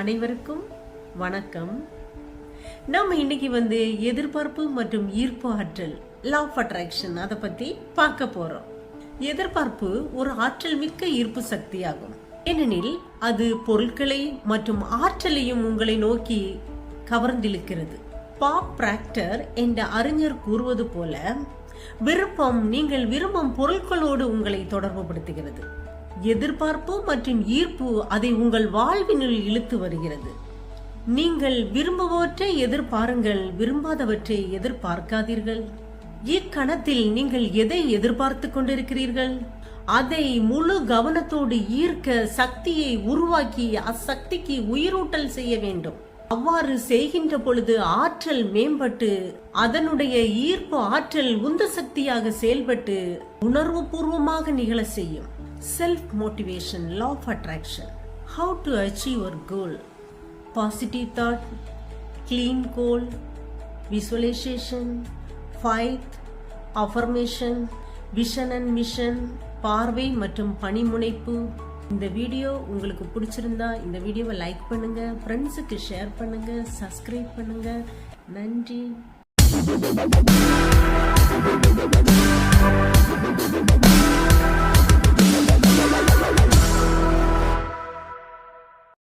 அனைவருக்கும் வணக்கம். நம்ம இன்னைக்கு வந்து எதிர்பார்ப்பு மற்றும் ஈர்ப்பு ஆற்றல் லா ஆஃப் அட்ராக்ஷன் அதை பத்தி பார்க்க போறோம். எதிர்பார்ப்பு ஒரு ஆற்றல் மிக்க ஈர்ப்பு சக்தியாகும். ஏனெனில் அது பொருட்களை மற்றும் ஆற்றலையும் உங்களை நோக்கி கவர்ந்திழுக்கிறது. பாப் பிராக்டர் என்ற அறிஞர் கூறுவது போல விருப்பம் நீங்கள் விரும்பும் பொருட்களோடு உங்களை தொடர்புபடுத்துகிறது. எதிர்பார்ப்பு மற்றும் ஈர்ப்பு அதை உங்கள் வாழ்வினுள் இழுத்து வருகிறது. நீங்கள் விரும்புவற்றை எதிர்பாருங்கள் விரும்பாதவற்றை எதிர்பார்க்காதீர்கள். இக்கணத்தில் நீங்கள் எதை எதிர்பார்த்து கொண்டிருக்கிறீர்கள்? அதை முழு கவனத்தோடு ஈர்க்க சக்தியை உருவாக்கி அச்சக்திக்கு உயிரூட்டல் செய்ய வேண்டும். அவ்வாறு செய்கின்ற பொழுது ஆற்றல் மேம்பட்டு அதனுடைய ஈர்ப்பு ஆற்றல் உந்து சக்தியாக செயல்பட்டு உணர்வு பூர்வமாக நிகழ செய்யும். Self motivation law of attraction how to achieve ஒரு goal positive thought clean goal visualisation faith affirmation vision and mission பார்வை மற்றும் பணிமுனைப்பு. இந்த வீடியோ உங்களுக்கு பிடிச்சிருந்தா இந்த வீடியோவை லைக் பண்ணுங்க ஃப்ரெண்ட்ஸுக்கு ஷேர் பண்ணுங்க சப்ஸ்கிரைப் பண்ணுங்க. நன்றி. Thank you.